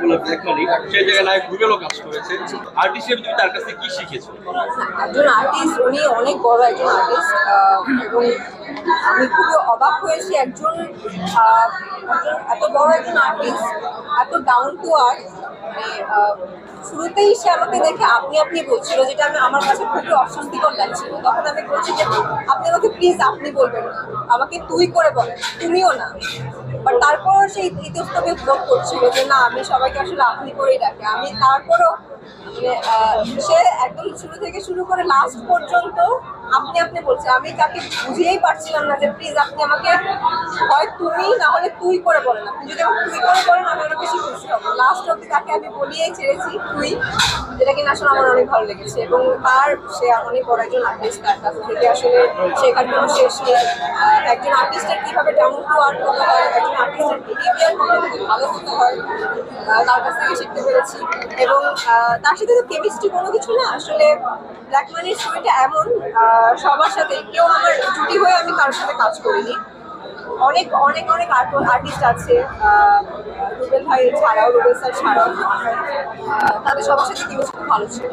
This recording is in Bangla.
বলে ব্ল্যাক সেই জায়গায় নায়ক রুবেলও কাজ করেছে আর্টিস্ট হিসেবে তুমি তার কাছ থেকে কি শিখেছো? একজন আর্টিস্ট উনি অনেক বড় একজন আর্টিস্ট এবং আমি খুবই অবাক হয়েছি একজন একজন এত বড় একজন আর্টিস্ট এত ডাউন টু আর্থ শুরুতেই সে আমাকে দেখে, আপনি আপনি বলছিল। যেটা আমি আমার কাছে খুবই অস্বস্তিকর লাগছিল। তখন আমি বলছি যে, আপনি আমাকে প্লিজ আপনি বলবেন। না আমাকে তুই করে বলেন তুমিও না। বাট তারপর সেই ইতস্তকে বোধ করছিল যে, না, আমি সবাইকে আসলে আপনি করেই ডাকি। আমি তারপরও মানে সে একদম শুরু থেকে শুরু করে লাস্ট পর্যন্ত আপনি আপনি বলছে। আমি তাকে বুঝিয়েই পারছিলাম না যে প্লিজ আপনি আমাকে, হয় তুমি, না হলে তুই করে বলেন। আপনি যদি আমাকে তুই করে বলেন, আমি অনেক বেশি লাস্ট অব্দি তাকে আমি বলিয়েই ছেড়েছি, তুই, যেটা কিনা আসলে আমার অনেক ভালো লেগেছে এবং তার সে অনেক বড় একজন আর্টিস্ট তার কাছ থেকে আসলে শেখার কোনো শেষ নেই। একজন আর্টিস্টের কীভাবে ডাউন টু আর্ট হতে হয়, একজন আর্টিস্টের বিহেভিয়ার ভালো হতে হয় তার কাছ থেকে শিখতে পেরেছি। এবং তার সাথে তো কেমিস্ট্রি কোনো কিছু না, আসলে ব্ল্যাক মানির ছবিটা এমন সবার সাথে, কেউ আমার জুটি হয়ে আমি কারোর সাথে কাজ করিনি। অনেক অনেক অনেক আর্টিস্ট আছে ছাড়াও রুবেল স্যার ছাড়াও তাদের সবার সাথে দিবস খুব ভালো ছিল।